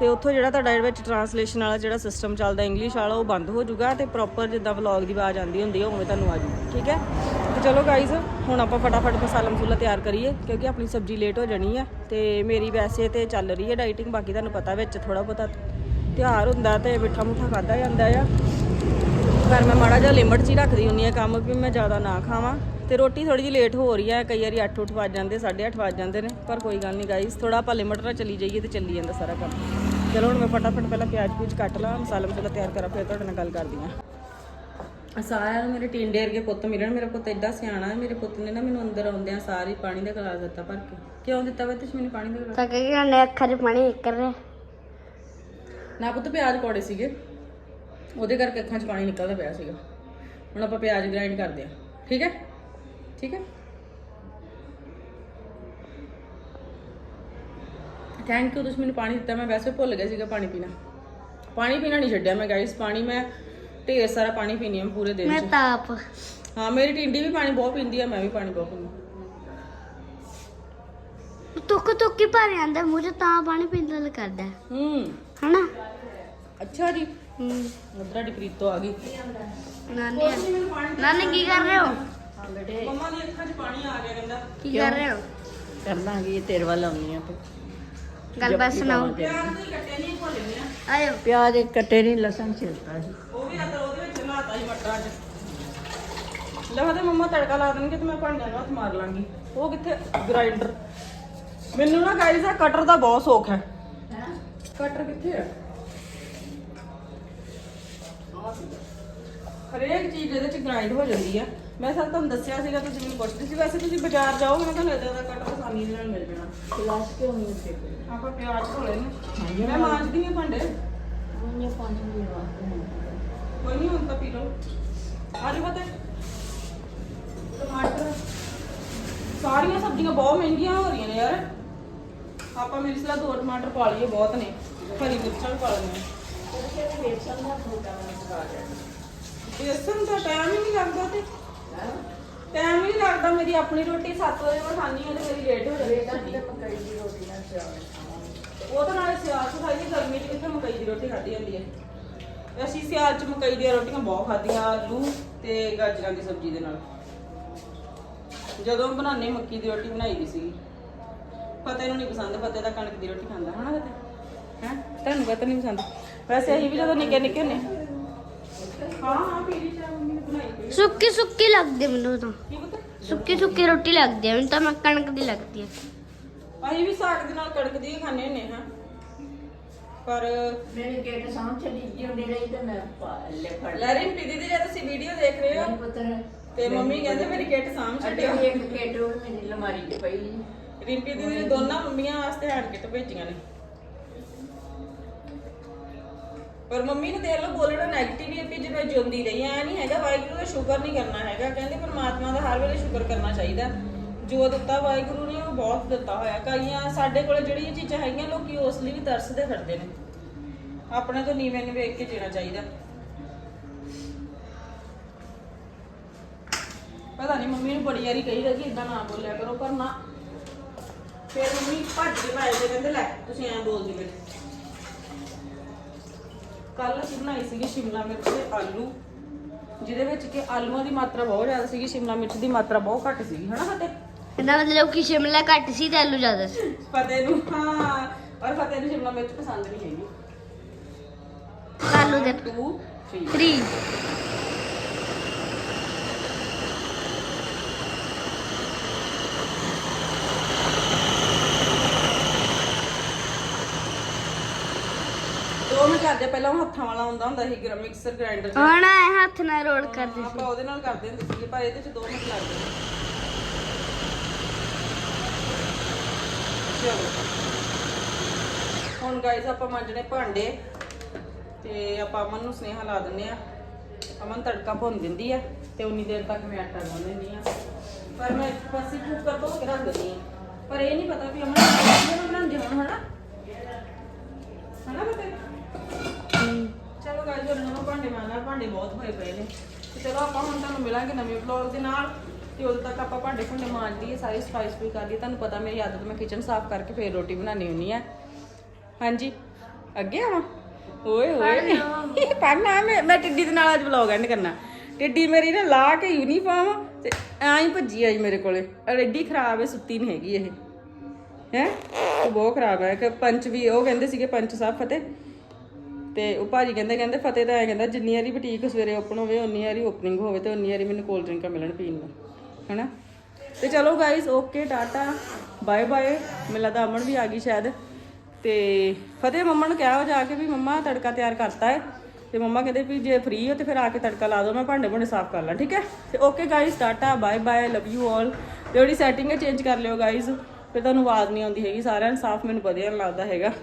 ਤੇ ਉੱਥੋਂ ਜਿਹੜਾ ਤੁਹਾਡਾ ਇਹਦੇ ਵਿੱਚ ਟਰਾਂਸਲੇਸ਼ਨ ਵਾਲਾ ਜਿਹੜਾ ਸਿਸਟਮ ਚੱਲਦਾ ਇੰਗਲਿਸ਼ ਵਾਲਾ, ਉਹ ਬੰਦ ਹੋ ਜਾਊਗਾ ਤੇ ਪ੍ਰੋਪਰ ਜਿੱਦਾਂ ਵਲੌਗ ਦੀ ਆਵਾਜ਼ ਆਉਂਦੀ ਹੁੰਦੀ ਹੈ ਉਵੇਂ ਤੁਹਾਨੂੰ ਆ ਜਾਊਗੀ ਠੀਕ ਹੈ? ਤੇ ਚਲੋ ਗਾਈਜ਼ ਹੁਣ ਆਪਾਂ ਫਟਾਫਟ ਮਸਾਲਾ ਮਸੂਲਾ ਤਿਆਰ ਕਰੀਏ, ਕਿਉਂਕਿ ਆਪਣੀ ਸਬਜ਼ੀ ਲੇਟ ਹੋ ਜਾਣੀ ਹੈ ਤੇ ਮੇਰੀ ਵੈਸੇ ਤੇ ਚੱਲ ਰਹੀ ਹੈ ਡਾਈਟਿੰਗ ਬਾਕੀ ਤੁਹਾਨੂੰ ਪਤਾ ਵਿੱਚ ਥੋੜਾ ਬਹੁਤਾ ਤਿਉਹਾਰ ਹੁੰਦਾ ਤੇ ਮਿੱਠਾ ਮੁੱਠਾ ਖਾਦਾ ਜਾਂਦਾ ਆ। ਪਰ ਮੈਂ ਮਾੜਾ ਜਿਹਾ ਲਿਮਟ 'ਚ ਹੀ ਰੱਖਦੀ ਹੁੰਨੀ ਆ ਕੰਮ ਵੀ ਮੈਂ ਜ਼ਿਆਦਾ ਨਾ ਖਾਵਾਂ। ਤੇ ਰੋਟੀ ਥੋੜੀ ਜਿਹੀ ਲੇਟ ਹੋ ਰਹੀ ਹੈ ਕਈ ਵਾਰੀ 8-8 ਵੱਜ ਜਾਂਦੇ 8:30 ਵੱਜ ਜਾਂਦੇ ਨੇ ਪਰ ਕੋਈ ਗੱਲ ਨਹੀਂ ਗਾਈਸ ਥੋੜਾ ਆਪਾਂ ਲਿਮਟ ਨਾਲ ਚੱਲੀ ਜਾਈਏ ਤੇ ਚੱਲੀ ਜਾਂਦਾ ਸਾਰਾ ਕੰਮ। ਚਲੋ ਹੁਣ ਮੈਂ ਫਟਾਫਟ ਪਹਿਲਾਂ ਪਿਆਜ਼ ਪੂਜ ਕੱਟ ਲਾਂ ਮਸਾਲਾ ਮਸਾਲਾ ਤਿਆਰ ਕਰਾਂ ਫਿਰ ਤੁਹਾਡੇ ਨਾਲ ਗੱਲ ਕਰਦੀ ਹਾਂ। ਸਾਰਿਆਂ ਨੂੰ ਮੇਰੇ ਟਿੰਡੇ ਵਰਗੇ ਪੁੱਤ ਮਿਲਣ ਮੇਰਾ ਪੁੱਤ ਐਡਾ ਸਿਆਣਾ ਹੈ ਮੇਰੇ ਪੁੱਤ ਨੇ ਨਾ ਮੈਨੂੰ ਅੰਦਰ ਆਉਂਦਿਆਂ ਸਾਰੀ ਪਾਣੀ ਦਾ ਗਲਾਸ ਦਿੱਤਾ ਭਰ ਕੇ। ਕਿਉਂ ਦਿੱਤਾ ਵੇ ਤੁਸੀਂ ਮੈਨੂੰ ਪਾਣੀ ਦਾ ਗਲਾਸ? ਤਾਂ ਕਿ ਉਹਨੇ ਅੱਖਾਂ 'ਚ ਪਾਣੀ ਨਿਕਲ ਰਿਹਾ। ਨਾ ਪੁੱਤ ਪਿਆਜ਼ ਕੌੜੇ ਸੀਗੇ। ਉਹਦੇ ਕਰਕੇ ਅੱਖਾਂ 'ਚ ਪਾਣੀ ਨਿਕਲਦਾ ਪਿਆ ਸੀਗਾ। ਹੁਣ ਆਪਾਂ ਪਿਆਜ਼ ਗ੍ਰਾਈਂਡ ਕਰਦੇ ਹਾਂ। ਠੀਕ ਹੈ? ਠੀਕ ਹੈ? ਥੈਂਕ ਯੂ ਤੁਸੀਂ ਮੈਨੂੰ ਪਾਣੀ ਦਿੱਤਾ। ਮੈਂ ਵੈਸੇ ਭੁੱਲ ਗਿਆ ਸੀਗਾ ਪਾਣੀ ਪੀਣਾ। ਪਾਣੀ ਪੀਣਾ ਨਹੀਂ ਛੱਡਿਆ ਮੈਂ ਗਾਇਸ ਪਾਣੀ ਮੈਂ ਢੇਰ ਸਾਰਾ ਪਾਣੀ ਪੀਣੀ ਆ ਪੂਰੇ ਦਿਨ ਮੈਂ 'ਚ ਤਾਪ ਹਾਂ ਮੇਰੀ ਟਿੰਡੀ ਵੀ ਪਾਣੀ ਬਹੁਤ ਪੀਂਦੀ ਆ ਮੈਂ ਵੀ ਪਾਣੀ ਬਹੁਤ ਪੀਂਦੀ ਤੁੱਕ ਤੁੱਕੀ ਭਰ ਜਾਂਦਾ। ਮੂੰਹ ਤਾਂ ਪਾਣੀ ਪੀਣ ਦਿਲ ਕਰਦਾ। ਹੈ। ਹੂੰ। ਹਨਾ? ਅੱਛਾ ਜੀ। ਹੂੰ। ਮਦਰਾ ਦੀ ਪ੍ਰੀਤੋ ਆ ਗਈ। ਨਾਨੀ ਨਾਨੀ ਕੀ ਕਰ ਰਹੇ ਹੋ? ਮੰਮਾ ਦੀ ਅੱਖਾਂ 'ਚ ਪਾਣੀ ਆ ਗਿਆ ਕਹਿੰਦਾ। ਕੀ ਕਰ ਰਹੇ ਹੋ? ਕਰ ਲਾਂਗੀ ਤੇਰੇ ਵੱਲ ਆਉਣੀ ਆ ਤੇ। ਗੱਲਬਾਤ ਸੁਣਾਓ। ਪਿਆਜ਼ ਕੱਟੇ ਨਹੀਂ ਭੁੱਲ ਗਏ ਆ ਆਇਓ। ਪਿਆਜ਼ ਇੱਕ ਕੱਟੇ ਨਹੀਂ ਲਸਣ ਛਿਲਤਾ ਸੀ। ਉਹ ਵੀ ਅੰਦਰ ਉਹਦੇ ਵਿੱਚ ਲਾਤਾ ਸੀ ਮਟਰਾਂ 'ਚ। ਲੈ ਤੇ ਮੰਮਾ ਤੜਕਾ ਲਾ ਦੇਣਗੇ ਤੇ ਮੈਂ ਭਾਂਡਿਆਂ ਨੂੰ ਹੱਥ ਮਾਰ ਲਾਂਗੀ। ਉਹ ਕਿੱਥੇ? ਗ੍ਰਾਈਂਡਰ। ਮੈਨੂੰ ਨਾ ਗਾਈਜ਼ ਆ ਕਟਰ ਦਾ ਬਹੁਤ ਸ਼ੌਕ ਹੈ। ਕਟਰ ਕਿੱਥੇ ਹੈ ਹਰੇਕ ਚੀਜ਼ ਇਹਦੇ ਚ ਗ੍ਰਾਈਂਡ ਹੋ ਜਾਂਦੀ ਆ। ਮੈਂ ਸਰ ਤੁਹਾਨੂੰ ਦੱਸਿਆ ਸੀਗਾ ਤੁਸੀਂ ਮੈਨੂੰ ਪੁੱਛਦੇ ਸੀ ਵੈਸੇ ਤੁਸੀਂ ਬਾਜ਼ਾਰ ਜਾਓਗੇ ਨਾ ਤੁਹਾਨੂੰ ਇਦਾਂ ਦਾ ਕਟਰ ਆਸਾਨੀ ਨਾਲ ਮਿਲ ਜਾਣਾ। ਕਲਾਸ ਕਿਉਂ ਨਹੀਂ ਤੇ ਆਪਾਂ ਪਿਆਜ਼ ਧੋਲੇ ਨੇ ਮੈਂ ਮਾਂਜਦੀ ਹਾਂ ਭਾਂਡੇ। ਉਹਨੇ ਪੰਜ ਮਿੰਟ ਵਾਸਤੇ ਕੋਈ ਨਹੀਂ ਹੁਣ ਤਾਂ ਪੀ ਲਓ। ਆ ਜਾਓ ਫਤਿਹ। ਟਮਾਟਰ। ਸਾਰੀਆਂ ਸਬਜ਼ੀਆਂ ਬਹੁਤ ਮਹਿੰਗੀਆਂ ਹੋ ਰਹੀਆਂ ਨੇ ਯਾਰ। ਆਪਾਂ ਮੇਰੀ ਸਲਾਹ ਦੋ ਟਮਾਟਰ ਪਾ ਲਈਏ ਬਹੁਤ ਨੇ। ਹਰੀ ਮਿਰਚਾਂ ਵੀ ਪਾ ਬਣਾ ਬੇਸਨ ਦਾ ਟਾਈਮ ਹੀ ਨਹੀਂ ਲੱਗਦਾ ਤੇ। ਟਾਈਮ ਹੀ ਨਹੀਂ ਲੱਗਦਾ ਮੇਰੀ ਆਪਣੀ ਰੋਟੀ 7 ਵਜੇ ਮੈਂ ਖਾਣੀ ਤੇ ਮੇਰੀ ਲੇਟ ਹੋ ਜਾਂਦੀ ਮਕਈ ਦੀ ਰੋਟੀ ਨਾਲ ਚਾਵਲ ਉਹ ਤਾਂ ਨਾਲੇ ਸਿਆਲ ਚ ਖਾਈ ਦੀ ਗਰਮੀ ਚ ਕਿੱਥੇ ਮਕਈ ਦੀ ਰੋਟੀ ਖਾਧੀ ਜਾਂਦੀ ਹੈ ਅਸੀਂ ਸਿਆਲ ਚ ਮਕਈ ਦੀਆਂ ਰੋਟੀਆਂ ਬਹੁਤ ਖਾਧੀਆਂ ਆਲੂ ਤੇ ਗਾਜਰਾਂ ਦੀ ਸਬਜ਼ੀ ਦੇ ਨਾਲ। ਜਦੋਂ ਬਣਾਉਣੀ ਮੱਕੀ ਦੀ ਰੋਟੀ ਬਣਾਈ ਦੀ ਸੀ ਫਤਿਹ ਨੂੰ ਨਹੀਂ ਪਸੰਦ ਫਤਿਹ ਤਾਂ ਕਣਕ ਦੀ ਰੋਟੀ ਖਾਂਦਾ ਹਨਾ ਫਤਿਹ ਹੈ? ਤੁਹਾਨੂੰ ਪਤਾ ਨਹੀਂ ਪਸੰਦ। ਵੈਸੇ ਅਸੀਂ ਵੀ ਜਦੋਂ ਨਿੱਕੇ ਨਿੱਕੇ ਹੁੰਦੇ ਹਾਂ। ਹਾਂ ਪੀਲੀ ਚਾਹ ਮੰਮੀ ਨੇ ਬਣਾਈ ਪਈ ਸੁੱਕੀ ਸੁੱਕੀ ਲੱਗਦੀ ਮੈਨੂੰ ਤਾਂ। ਕੀ ਪਤਾ? ਸੁੱਕੀ ਸੁੱਕੀ ਰੋਟੀ ਲੱਗਦੀ ਹੈ ਮੈਨੂੰ ਤਾਂ ਮੈਂ ਕਣਕ ਦੀ ਲੱਗਦੀ ਹੈ ਅਸੀਂ ਵੀ ਸਾਗ ਦੇ ਨਾਲ ਕਣਕ ਦੀ ਹੀ ਖਾਂਦੇ ਹੁੰਦੇ ਹਾਂ। ਪਰ ਮੇਰੀ ਗੇਟ ਸਾਹਮਣੇ ਚਲੀ ਜਿਉਂਦੀ ਰਹੀ ਤੇ ਮੈਂ ਪਾ- ਲੈ ਫੜ ਲਿਆ। ਲੈਰਿਨ ਪੀਦੀ ਦੀ ਜੇ ਤੁਸੀਂ ਵੀਡੀਓ ਦੇਖ ਰਹੇ ਹੋ ਮੇਰੀ ਪੁੱਤਰ ਤੇ ਮੰਮੀ ਕਹਿੰਦੇ ਮੇਰੀ ਕਿੱਟ ਸਾਂਭ ਅੱਡੇ ਛੱਡਿਓ। ਇੱਕ ਗੇਟ ਉਹ ਮੇਰੀ ਲਮਾਰੀ 'ਚ ਪਈ ਰਿੰਪੀ ਦੀਦੀ ਨੇ ਦੋਨਾਂ ਮੰਮੀਆਂ ਵਾਸਤੇ ਹੈਂਡ ਕਿੱਟ ਭੇਜੀਆਂ ਨੇ। ਪਰ ਮੰਮੀ ਨੂੰ ਦੇਖ ਲਓ, ਬੋਲਣਾ ਨੈਗੇਟਿਵ ਹੀ ਜਿਵੇਂ ਜਿਉਂਦੀ ਰਹੀ ਐ ਨਹੀਂ ਹੈਗਾ, ਵਾਹਿਗੁਰੂ ਦਾ ਸ਼ੁਕਰ ਨਹੀਂ ਕਰਨਾ ਹੈਗਾ। ਕਹਿੰਦੇ ਪਰਮਾਤਮਾ ਦਾ ਹਰ ਵੇਲੇ ਸ਼ੁਕਰ ਕਰਨਾ ਚਾਹੀਦਾ। ਜੋ ਦਿੱਤਾ ਵਾਹਿਗੁਰੂ ਨੇ, ਉਹ ਬਹੁਤ ਦਿੱਤਾ ਹੋਇਆ। ਕਈਆਂ ਸਾਡੇ ਕੋਲ ਜਿਹੜੀਆਂ ਚੀਜ਼ਾਂ ਹੈਗੀਆਂ, ਲੋਕੀ ਉਸ ਲਈ ਵੀ ਤਰਸਦੇ ਫਿਰਦੇ ਨੇ। ਆਪਣੇ ਤੋਂ ਨੀਵੇਂ ਨੂੰ ਵੇਖ ਕੇ ਜੀਣਾ ਚਾਹੀਦਾ। ਪਤਾ ਨਹੀਂ ਮੰਮੀ ਨੂੰ ਬੜੀ ਵਾਰੀ ਕਹੀਦਾ ਕਿ ਇਦਾਂ ਨਾ ਬੋਲਿਆ ਕਰੋ, ਪਰ ਨਾ, ਫਿਰ ਮੰਮੀ ਭੱਜ ਕੇ ਪਾਏ ਤੇ ਕਹਿੰਦੇ, ਲੈ, ਤੁਸੀਂ ਐਂ ਬੋਲਦੀ ਵੇ ਕੱਲ ਅਸੀਂ ਬਣਾਈ ਸੀਗੀ ਸ਼ਿਮਲਾ ਮਿਰਚ ਤੇ ਆਲੂ ਜਿਹਦੇ ਵਿੱਚ ਕਿ ਆਲੂਆਂ ਦੀ ਮਾਤਰਾ ਬਹੁਤ ਜ਼ਿਆਦਾ ਸੀਗੀ ਸ਼ਿਮਲਾ ਮਿਰਚ ਦੀ ਮਾਤਰਾ ਬਹੁਤ ਘੱਟ ਸੀਗੀ ਹਨਾ ਫਤਿਹ? ਇਹਦਾ ਮਤਲਬ ਕਿ ਸ਼ਿਮਲਾ ਘੱਟ ਸੀ ਤੇ ਆਲੂ ਜ਼ਿਆਦਾ ਸੀ। ਫਤਿਹ ਨੂੰ ਹਾਂ ਔਰ ਫਤਿਹ ਨੂੰ ਸ਼ਿਮਲਾ ਮਿਰਚ ਪਸੰਦ ਨਹੀਂ ਹੈਗੀ। ਆਲੂ ਦੇ 2 3 3 ਦੋ ਮੈਂ ਕਰਦੇ ਪਹਿਲਾਂ ਉਹ ਹੱਥਾਂ ਵਾਲਾ ਹੁੰਦਾ ਹੁੰਦਾ ਸੀ ਗ੍ਰਾ ਮਿਕਸਰ ਗ੍ਰਾਈਂਡਰ ਹੁਣ ਇਹ ਹੱਥ ਨਾਲ ਰੋਲ ਕਰਦੇ ਸੀ। ਆਪਾਂ ਉਹਦੇ ਨਾਲ ਕਰਦੇ ਹੁੰਦੇ ਸੀਗੇ ਪਰ ਇਹਦੇ ਚ 2 ਮਿੰਟ ਲੱਗਦੇ ਨੇ ਚਲੋ। ਹੁਣ ਗਾਇਸ ਆਪਾਂ ਮਾਂਜਣੇ ਭਾਂਡੇ ਤੇ ਆਪਾਂ ਅਮਨ ਨੂੰ ਸੁਨੇਹਾ ਲਾ ਦਿੰਨੇ ਆ ਅਮਨ ਤੜਕਾ ਭੁੰਨ ਦਿੰਦੀ ਆ ਤੇ ਉਨੀ ਦੇਰ ਤੱਕ ਮੈਂ ਆਟਾ ਗੁੰਨ ਲੈਂਦੀ ਆ ਪਰ ਮੈਂ ਇੱਕ ਪਾਸੇ ਕੁੱਕਰ ਧੋ ਕੇ ਰੱਖ ਦਿੰਦੀ ਆ ਪਰ ਇਹ ਨਹੀਂ ਪਤਾ ਵੀ ਅਮਨ ਕਿਹਨੂੰ ਬਣਾਉਂਦੇ ਹੁਣ ਹਨਾ? ਹਨਾ ਬਤੇ ਗਾਇਸ ਹੁਣ ਨਵਾਂ ਭਾਂਡੇ ਮਾਰਨਾ ਭਾਂਡੇ ਬਹੁਤ ਹੋਏ ਪਏ ਨੇ। ਤੇ ਚਲੋ ਆਪਾਂ ਹੁਣ ਤੁਹਾਨੂੰ ਮਿਲਾਂਗੇ ਨਵੇਂ ਵਲੌਗ ਦੇ ਨਾਲ ਤੇ ਉਦੋਂ ਤੱਕ ਆਪਾਂ ਭਾਂਡੇ ਭੁੰਡੇ ਮਾਂਜ ਲਈਏ ਸਾਰੀ ਸਫ਼ਾਈ ਸਫੂਈ ਕਰ ਲਈਏ। ਤੁਹਾਨੂੰ ਪਤਾ ਮੇਰੀ ਆਦਤ ਮੈਂ ਕਿਚਨ ਸਾਫ਼ ਕਰਕੇ ਫੇਰ ਰੋਟੀ ਬਣਾਉਣੀ ਹੁੰਦੀ ਆ ਹਾਂਜੀ ਅੱਗੇ ਆਵਾਂ? ਓਏ ਓਏ ਪੜਨਾ ਮੈਂ ਮੈਂ ਟਿੱਡੀ ਦੇ ਨਾਲ ਅੱਜ ਵਲੌਗ ਐਂਡ ਕਰਨਾ। ਟਿੱਡੀ ਮੇਰੀ ਨਾ ਲਾ ਕੇ ਯੂਨੀਫਾਰਮ ਤੇ ਐਂ ਭੱਜੀ ਆਈ ਮੇਰੇ ਕੋਲੇ। ਐਡੀ ਖਰਾਬ ਹੈ ਸੁੱਤੀ ਨਹੀਂ ਹੈਗੀ ਇਹ। ਹੈ? ਉਹ ਬਹੁਤ ਖਰਾਬ ਹੈ ਕਿ ਪੰਚ ਵੀ ਉਹ ਕਹਿੰਦੇ ਸੀਗੇ ਪੰਚ ਸਾਹਿਬ ਫਤਿਹ। ਤੇ ਉਹ ਭਾਜੀ ਕਹਿੰਦੇ ਕਹਿੰਦੇ ਫਤਿਹ ਤਾਂ ਐ ਕਹਿੰਦਾ, ਜਿੰਨੀ ਵਾਰੀ ਬੁਟੀਕ ਸਵੇਰੇ ਓਪਨ ਹੋਵੇ, ਉਨੀ ਵਾਰੀ ਓਪਨਿੰਗ ਹੋਵੇ ਤੇ ਉਨੀ ਵਾਰੀ ਮੈਨੂੰ ਕੋਲਡ ਡਰਿੰਕਾਂ ਮਿਲਣ ਪੀਣ ਨੂੰ, ਹੈਨਾ? ਤੇ ਚਲੋ guys okay tata bye bye ਮੈਨੂੰ ਲੱਗਦਾ ਅਮਨ ਵੀ ਆ ਗਈ ਸ਼ਾਇਦ। ਤੇ ਫਤਿਹ ਮੰਮਾ ਨੂੰ ਕਿਹਾ ਜਾ ਕੇ ਵੀ ਮੰਮਾ ਤੜਕਾ ਤਿਆਰ ਕਰਤਾ ਹੈ। ਤੇ ਮੰਮਾ ਕਹਿੰਦੇ ਵੀ ਜੇ ਫ੍ਰੀ ਹੋ ਤੇ ਫਿਰ ਆ ਕੇ ਤੜਕਾ ਲਾ ਦਿਓ, ਮੈਂ ਭਾਂਡੇ ਭੁੰਡੇ ਸਾਫ਼ ਕਰ ਲਾਂ, ਠੀਕ ਹੈ? ਤੇ okay guys tata bye bye love you all ਉਹਦੀ ਸੈਟਿੰਗ ਹੈ ਚੇਂਜ ਕਰ ਲਿਓ ਗਾਇਸ ਫਿਰ ਤੁਹਾਨੂੰ ਆਵਾਜ਼ ਨਹੀਂ ਆਉਂਦੀ ਹੈਗੀ, ਸਾਰਿਆਂ ਨੂੰ ਸਾਫ਼ ਮੈਨੂੰ ਵਧੀਆ ਨਹੀਂ ਲੱਗਦਾ ਹੈਗਾ।